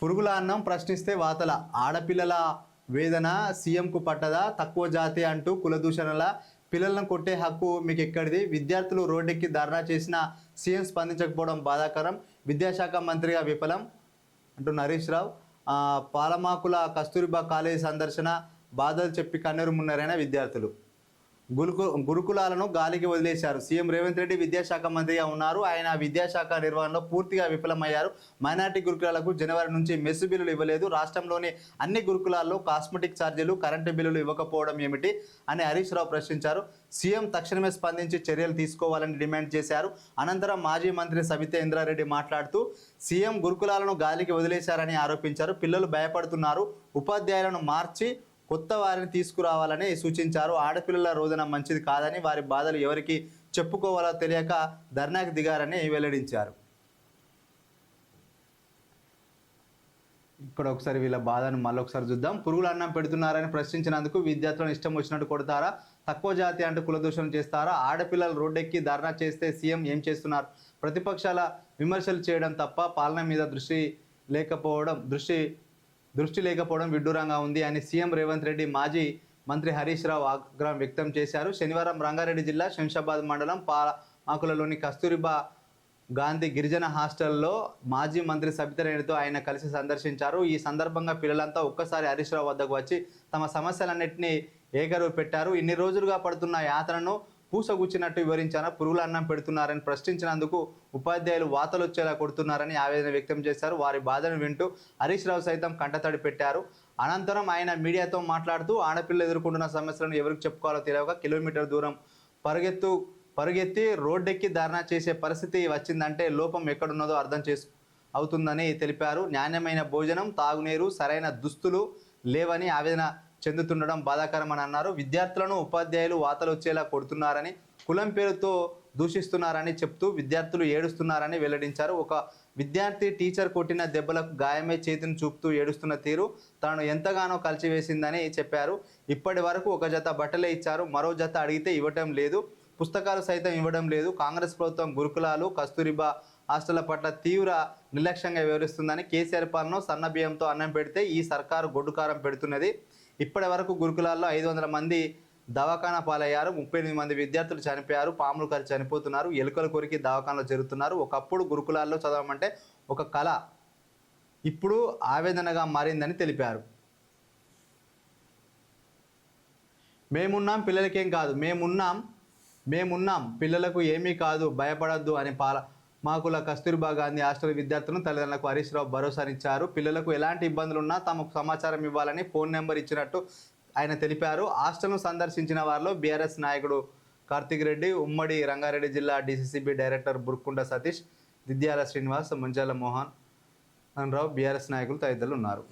పురుగుల అన్నం ప్రశ్నిస్తే వాతల. ఆడపిల్లల వేదన సీఎంకు పట్టదా? తక్కువ జాతి అంటూ కులదూషణల పిల్లలను కొట్టే హక్కు మీకు ఎక్కడిది విద్యార్థులు రోడ్డెక్కి ధర్నా చేసిన సీఎం స్పందించకపోవడం బాధాకరం. విద్యాశాఖ మంత్రిగా విఫలం అంటూ నరేష్ రావు. పాలమాకుల కస్తూరిబా కాలేజీ సందర్శన బాధలు చెప్పి కన్నీరు మున్నారైన విద్యార్థులు. గురుకు గురుకులాలను గాలికి వదిలేశారు. సీఎం రేవంత్ రెడ్డి విద్యాశాఖ మంత్రిగా ఉన్నారు. ఆయన విద్యాశాఖ నిర్వహణలో పూర్తిగా విఫలమయ్యారు. మైనార్టీ గురుకులాలకు జనవరి నుంచి మెస్సు బిల్లులు ఇవ్వలేదు. రాష్ట్రంలోని అన్ని గురుకులాల్లో కాస్మెటిక్ ఛార్జీలు కరెంటు బిల్లులు ఇవ్వకపోవడం ఏమిటి అని హరీష్ రావు ప్రశ్నించారు. సీఎం తక్షణమే స్పందించి చర్యలు తీసుకోవాలని డిమాండ్ చేశారు. అనంతరం మాజీ మంత్రి సబితా ఇంద్రారెడ్డి మాట్లాడుతూ సీఎం గురుకులాలను గాలికి వదిలేశారని ఆరోపించారు. పిల్లలు భయపడుతున్నారు. ఉపాధ్యాయులను మార్చి కొత్త వారిని తీసుకురావాలని సూచించారు. ఆడపిల్లల రోజున మంచిది కాదని వారి బాధలు ఎవరికి చెప్పుకోవాలో తెలియక ధర్నాకి దిగారని వెల్లడించారు. ఇక్కడ ఒకసారి వీళ్ళ బాధను మళ్ళొకసారి చూద్దాం. పురుగులు అన్నం పెడుతున్నారని ప్రశ్నించినందుకు విద్యార్థులను ఇష్టం వచ్చినట్టు కొడతారా? తక్కువ జాతి అంటూ కులదూషణ చేస్తారా? ఆడపిల్లలు రోడ్డెక్కి ధర్నా చేస్తే సీఎం ఏం చేస్తున్నారు? ప్రతిపక్షాల విమర్శలు చేయడం తప్ప పాలన మీద దృష్టి లేకపోవడం దృష్టి దృష్టి లేకపోవడం విడ్డూరంగా ఉంది అని సీఎం రేవంత్ రెడ్డి మాజీ మంత్రి హరీష్ రావు ఆగ్రహం వ్యక్తం చేశారు. శనివారం రంగారెడ్డి జిల్లా శంషాబాద్ మండలం పాలమాకులలోని కస్తూరిబా గాంధీ గిరిజన హాస్టల్లో మాజీ మంత్రి సబితరేణితో ఆయన కలిసి సందర్శించారు. ఈ సందర్భంగా పిల్లలంతా ఒక్కసారి హరీష్ రావు వద్దకు వచ్చి తమ సమస్యలన్నింటినీ ఏకరువు పెట్టారు. ఇన్ని రోజులుగా పడుతున్న యాత్రను పూసగుచ్చినట్టు వివరించారు పురుగుల అన్నం పెడుతున్నారని ప్రశ్నించినందుకు ఉపాధ్యాయులు వాతలు వచ్చేలా కొడుతున్నారని ఆవేదన వ్యక్తం చేశారు. వారి బాధను వింటూ హరీష్ రావు సైతం కంటతడి పెట్టారు. అనంతరం ఆయన మీడియాతో మాట్లాడుతూ ఆడపిల్లలు ఎదుర్కొంటున్న సమస్యలను ఎవరికి చెప్పుకోవాలో తెలియక కిలోమీటర్ దూరం పరుగెత్తు పరుగెత్తి రోడ్డెక్కి ధర్నా చేసే పరిస్థితి వచ్చిందంటే లోపం ఎక్కడున్నదో అర్థం చేసు అవుతుందని తెలిపారు. నాణ్యమైన భోజనం తాగునీరు సరైన దుస్తులు లేవని ఆవేదన చెందుతుండడం బాధాకరమని అన్నారు. విద్యార్థులను ఉపాధ్యాయులు వాతలు వచ్చేలా కొడుతున్నారని కులం పేరుతో దూషిస్తున్నారని చెప్తూ విద్యార్థులు ఏడుస్తున్నారని వెల్లడించారు. ఒక విద్యార్థి టీచర్ కొట్టిన దెబ్బలకు గాయమే చేతిని చూపుతూ ఏడుస్తున్న తీరు తాను ఎంతగానో కలిచివేసిందని చెప్పారు. ఇప్పటి వరకు ఒక జత బట్టలే ఇచ్చారు. మరో జత అడిగితే ఇవ్వటం లేదు. పుస్తకాలు సైతం ఇవ్వడం లేదు. కాంగ్రెస్ ప్రభుత్వం గురుకులాలు కస్తూరిబా హాస్టళ్ళ పట్ల తీవ్ర నిర్లక్ష్యంగా వివరిస్తుందని కేసీఆర్ పాలన సన్న బియ్యంతో అన్నం పెడితే ఈ సర్కారు గొడ్డుకారం పెడుతున్నది. ఇప్పటి వరకు గురుకులాల్లో ఐదు వందల మంది దవాఖానా పాలయ్యారు. ముప్పై ఎనిమిది మంది విద్యార్థులు చనిపోయారు. పాములు కరి చనిపోతున్నారు. ఎలుకలు కొరికి దవాఖానలో జరుగుతున్నారు ఒకప్పుడు గురుకులాల్లో చదవమంటే ఒక కళ ఇప్పుడు ఆవేదనగా మారిందని తెలిపారు. మేమున్నాం పిల్లలకేం కాదు. మేమున్నాం మేమున్నాం. పిల్లలకు ఏమీ కాదు. భయపడద్దు అని పాల మాకుల కస్తూర్బా గాంధీ హాస్టల్ విద్యార్థులను తల్లిదండ్రులకు హరీష్ రావు భరోసానిచ్చారు. పిల్లలకు ఎలాంటి ఇబ్బందులు ఉన్నా తమకు సమాచారం ఇవ్వాలని ఫోన్ నెంబర్ ఇచ్చినట్టు ఆయన తెలిపారు. హాస్టల్ను సందర్శించిన వారిలో బీఆర్ఎస్ నాయకుడు కార్తిక్ రెడ్డి ఉమ్మడి రంగారెడ్డి జిల్లా DCCB director Burkunda Satish Didyala Srinivas Manjala Mohan Rao BRS నాయకులు తదితరులు ఉన్నారు.